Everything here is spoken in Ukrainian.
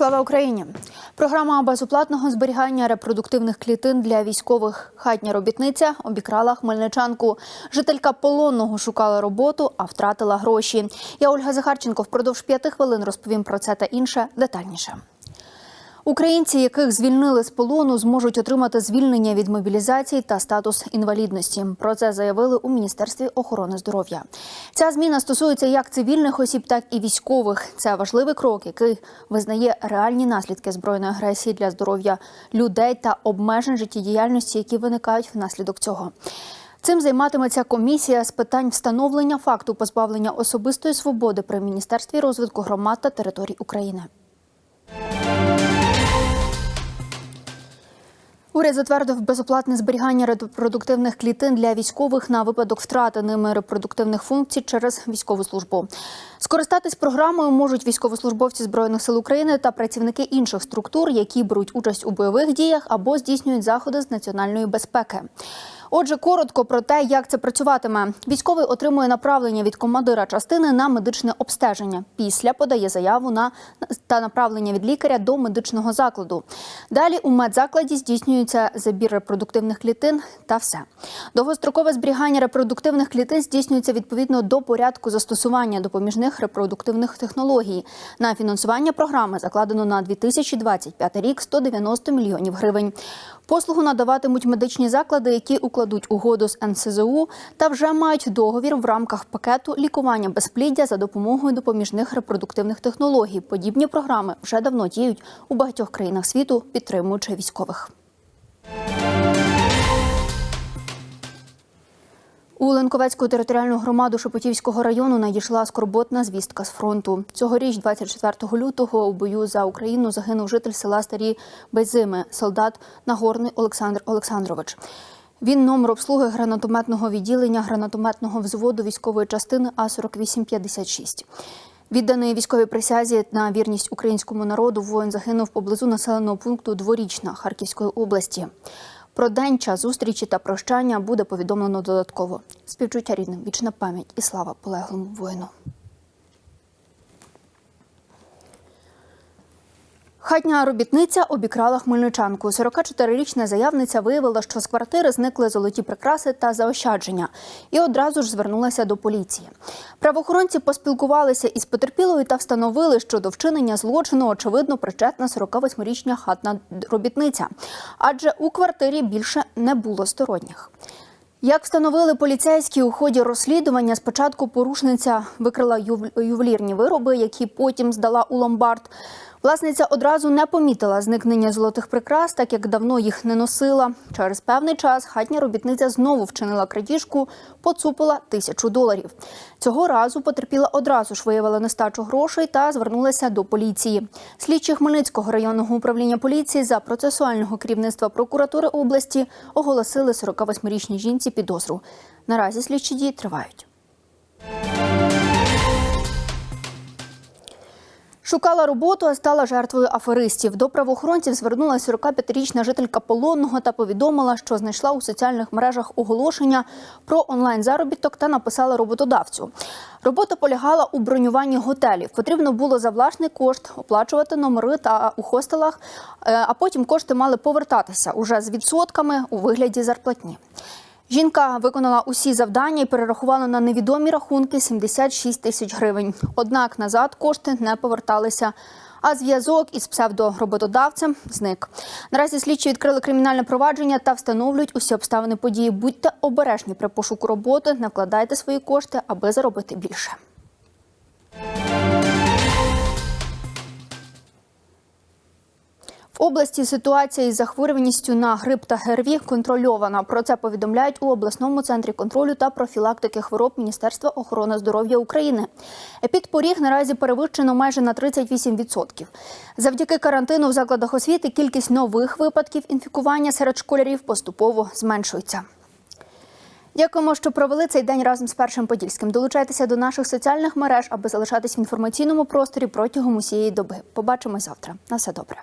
Слава Україні! Програма безоплатного зберігання репродуктивних клітин для військових. Хатня робітниця обікрала хмельничанку. Жителька полонного шукала роботу, а втратила гроші. Я Ольга Захарченко впродовж п'яти хвилин розповім про це та інше детальніше. Українці, яких звільнили з полону, зможуть отримати звільнення від мобілізації та статус інвалідності. Про це заявили у міністерстві охорони здоров'я. Ця зміна стосується як цивільних осіб, так і військових. Це важливий крок, який визнає реальні наслідки збройної агресії для здоров'я людей та обмежень життєдіяльності, які виникають внаслідок цього. Цим займатиметься комісія з питань встановлення факту позбавлення особистої свободи при міністерстві розвитку громад та територій України. Уряд затвердив безоплатне зберігання репродуктивних клітин для військових на випадок втрати ними репродуктивних функцій через військову службу. Скористатись програмою можуть військовослужбовці збройних сил України та працівники інших структур, які беруть участь у бойових діях або здійснюють заходи з національної безпеки. Отже, коротко про те, як це працюватиме. Військовий отримує направлення від командира частини на медичне обстеження. Після подає заяву на та направлення від лікаря до медичного закладу. Далі у медзакладі здійснюється забір репродуктивних клітин та все. Довгострокове зберігання репродуктивних клітин здійснюється відповідно до порядку застосування допоміжних репродуктивних технологій. На фінансування програми закладено на 2025 рік 190 мільйонів гривень. Послугу надаватимуть медичні заклади, які укладуть угоду з НСЗУ та вже мають договір в рамках пакету лікування безпліддя за допомогою допоміжних репродуктивних технологій. Подібні програми вже давно діють у багатьох країнах світу, підтримуючи військових. У Ленковецьку територіальну громаду Шепетівського району надійшла скорботна звістка з фронту. Цьогоріч, 24 лютого, у бою за Україну загинув житель села Старі Беззими, солдат Нагорний Олександр Олександрович. Він номер обслуги гранатометного відділення гранатометного взводу військової частини А 4856 Відданий військовій присязі на вірність українському народу воїн загинув поблизу населеного пункту Дворічна Харківської області. Про день, час зустрічі та прощання буде повідомлено додатково. Співчуття рідним, вічна пам'ять і слава полеглому воїну. Хатня робітниця обікрала хмельничанку. 44-річна заявниця виявила, що з квартири зникли золоті прикраси та заощадження, і одразу ж звернулася до поліції. Правоохоронці поспілкувалися із потерпілою та встановили, що до вчинення злочину очевидно причетна 48-річна хатна робітниця, адже у квартирі більше не було сторонніх. Як встановили поліцейські у ході розслідування, спочатку порушниця викрила ювелірні вироби, які потім здала у ломбард. Власниця одразу не помітила зникнення золотих прикрас, так як давно їх не носила. Через певний час хатня робітниця знову вчинила крадіжку, поцупила тисячу доларів. Цього разу потерпіла одразу ж виявила нестачу грошей та звернулася до поліції. Слідчі Хмельницького районного управління поліції за процесуального керівництва прокуратури області оголосили 48-річній жінці підозру. Наразі слідчі дії тривають. Шукала роботу, а стала жертвою аферистів. До правоохоронців звернулася 45-річна жителька полонного та повідомила, що знайшла у соціальних мережах оголошення про онлайн-заробіток та написала роботодавцю. Робота полягала у бронюванні готелів. Потрібно було за власний кошт оплачувати номери та у хостелах, е, а потім кошти мали повертатися уже з відсотками у вигляді зарплатні. Жінка виконала усі завдання і перерахувала на невідомі рахунки 76 тисяч гривень. Однак назад кошти не поверталися. А зв'язок із псевдороботодавцем зник. Наразі слідчі відкрили кримінальне провадження та встановлюють усі обставини події. Будьте обережні при пошуку роботи, не вкладайте свої кошти, аби заробити більше. Області ситуація із захворюваністю на грип та ГРВІ контрольована. Про це повідомляють у обласному центрі контролю та профілактики хвороб Міністерства охорони здоров'я України. Епідпоріг наразі перевищено майже на 38%. Завдяки карантину в закладах освіти кількість нових випадків інфікування серед школярів поступово зменшується. Дякуємо, що провели цей день разом з першим подільським. Долучайтеся до наших соціальних мереж, аби залишатись в інформаційному просторі протягом усієї доби. Побачимось завтра. На все добре.